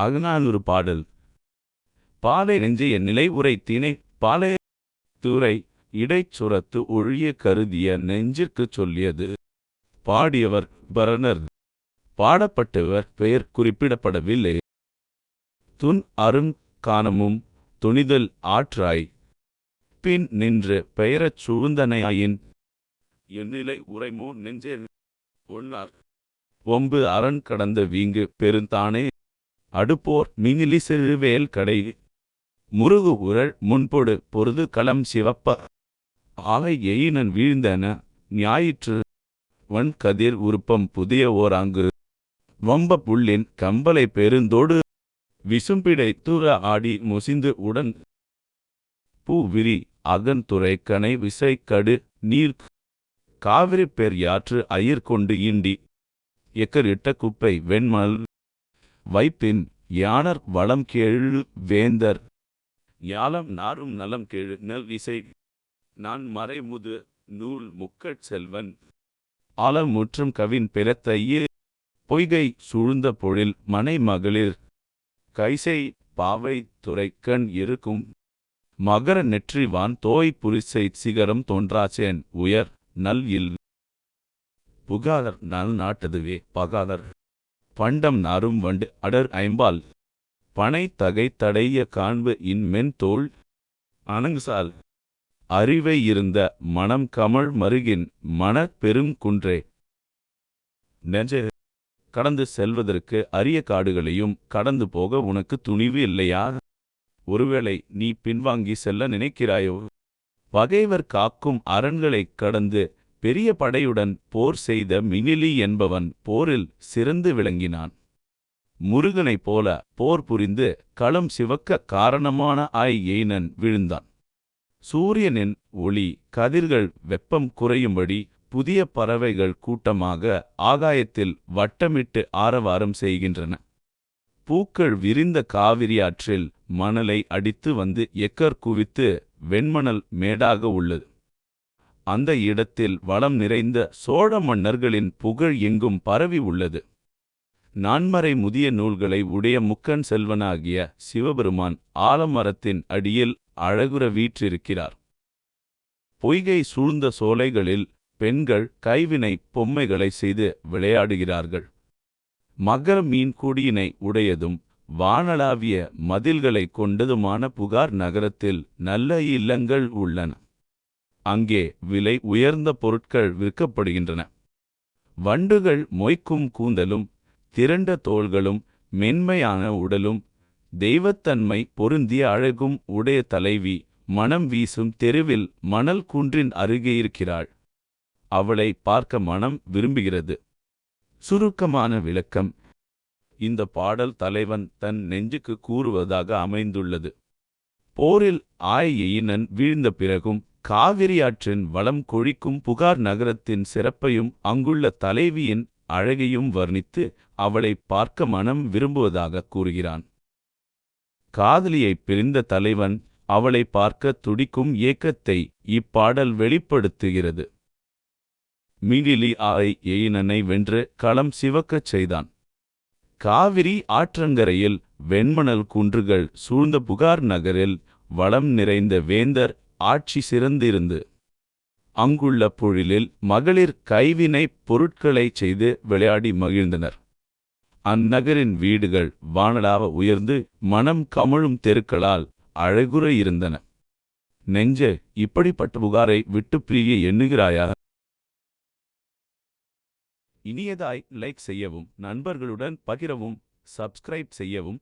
அகநானூறு பாடல். பாலை நெஞ்சைய நிலை உரைத்தினை பாலை துறை இடைச்சுரத்து ஒழிய கருதிய நெஞ்சிற்குச் சொல்லியது. பாடியவர் பரணர். பாடப்பட்டவர் பெயர் குறிப்பிடப்படவில்லை. துன் அருங் காணமும் துணிதல் ஆற்றாய். பின் நின்று பெயரச் சுழுந்தனையாயின் எந்நிலை உரைமோ நெஞ்சே ஒன்னார். ஒம்பு அரண் கடந்த வீங்கு பெருந்தானே. அடுப்போர் மிங்கிலி சிறுவேல் கடை. முருகு உரள் முன்பொடு பொருது களம் சிவப்ப. ஆகை எயினன் வீழ்ந்தன ஞாயிற்று. வன் கதிர் உருப்பம் புதிய ஓராங்கு. வம்ப புள்ளின் கம்பலை பெருந்தோடு. விசும்பிடை தூர ஆடி முசிந்து உடன். பூ விரி அகன்துறை கனை விசைக்கடு நீர் காவிரி பெரியாற்று அயிர் கொண்டு ஈண்டி. எக்கரிட்ட குப்பை வெண்மல். வைப்பின் யானர் வளம் கேழு வேந்தர். யாலம் நாரும் நலம் கேழு நல் இசை. நான் மறைமுது நூல் முக்கட் செல்வன். ஆலம் முற்றும் கவின் பிறத்தையில் பொய்கை சூழ்ந்த பொழில் மனை மகளிர். கைசை பாவை துரைக்கண் இருக்கும். மகர நெற்றிவான் தோய் புரிசை சிகரம் தோன்றாச்சேன் உயர் நல் இல். புகாதர் நல் நாட்டதுவே பகாதர். பண்டம் நாரும் வண்டு அடர் ஐம்பால். பனை தகை தடைய காண்பு இன் மென் தோள் அணங்குசால் அறிவை இருந்த மனம் கமழ் மருகின் மன பெருங்குன்றே நெஞ்சே. கடந்து செல்வதற்கு அரிய காடுகளையும் கடந்து போக உனக்கு துணிவு இல்லையா? ஒருவேளை நீ பின்வாங்கி செல்ல நினைக்கிறாயோ? பகைவர் காக்கும் அரண்களைக் கடந்து பெரிய படையுடன் போர் செய்த மினிலி என்பவன் போரில் சிறந்து விளங்கினான். முருகனைப் போல போர் புரிந்து களம் சிவக்க காரணமான ஆய் எய்னன் விழுந்தான். சூரியனின் ஒளி கதிர்கள் வெப்பம் குறையும்படி புதிய பறவைகள் கூட்டமாக ஆகாயத்தில் வட்டமிட்டு ஆரவாரம் செய்கின்றன. பூக்கள் விரிந்த காவிரி ஆற்றில் மணலை அடித்து வந்து எக்கர் குவித்து வெண்மணல் மேடாக உள்ளது. அந்த இடத்தில் வளம் நிறைந்த சோழ மன்னர்களின் புகழ் எங்கும் பரவி உள்ளது. நான்மறை முதிய நூல்களை உடைய முக்கன் செல்வனாகிய சிவபெருமான் ஆலமரத்தின் அடியில் அழகுற வீற்றிருக்கிறார். பொய்கை சூழ்ந்த சோலைகளில் பெண்கள் கைவினை பொம்மைகளை செய்து விளையாடுகிறார்கள். மகர மீன் கொடியினை உடையதும் வானளாவிய மதில்களை கொண்டதுமான புகார் நகரத்தில் நல்ல இல்லங்கள் உள்ளன. அங்கே விலை உயர்ந்த பொருட்கள் விற்கப்படுகின்றன. வண்டுகள் மொய்க்கும் கூந்தலும் திரண்ட தோள்களும் மென்மையான உடலும் தெய்வத்தன்மை பொருந்திய அழகும் உடைய தலைவி மனம் வீசும் தெருவில் மணல் குன்றின் அருகே இருக்கிறாள். அவளை பார்க்க மனம் விரும்புகிறது. சுருக்கமான விளக்கம். இந்த பாடல் தலைவன் தன் நெஞ்சுக்கு கூறுவதாக அமைந்துள்ளது. போரில் ஆயையினன் வீழ்ந்த பிறகும் காவிரியாற்றின் வளம் கொழிக்கும் புகார் நகரத்தின் சிறப்பையும் அங்குள்ள தலைவியின் அழகையும் வர்ணித்து அவளை பார்க்க மனம் விரும்புவதாக கூறுகிறான். காதலியைப் பிரிந்த தலைவன் அவளை பார்க்க துடிக்கும் ஏக்கத்தை இப்பாடல் வெளிப்படுத்துகிறது. மிடிலி ஆய் எயினனை வென்று களம் சிவக்கச் செய்தான். காவிரி ஆற்றங்கரையில் வெண்மணல் குன்றுகள் சூழ்ந்த புகார் நகரில் வளம் நிறைந்த வேந்தர் ஆட்சி சிறந்திருந்து அங்குள்ள பொழிலில் மகளிர் கைவினைப் பொருட்களைச் செய்து விளையாடி மகிழ்ந்தனர். அந்நகரின் வீடுகள் வானலாவ உயர்ந்து மனம் கமழும் தெருக்களால் அழகுற இருந்தன. நெஞ்ச இப்படிப்பட்ட புகாரை விட்டு பிரிய எண்ணுகிறாயா? இனியதாய் லைக் செய்யவும் நண்பர்களுடன் பகிரவும் சப்ஸ்கிரைப் செய்யவும்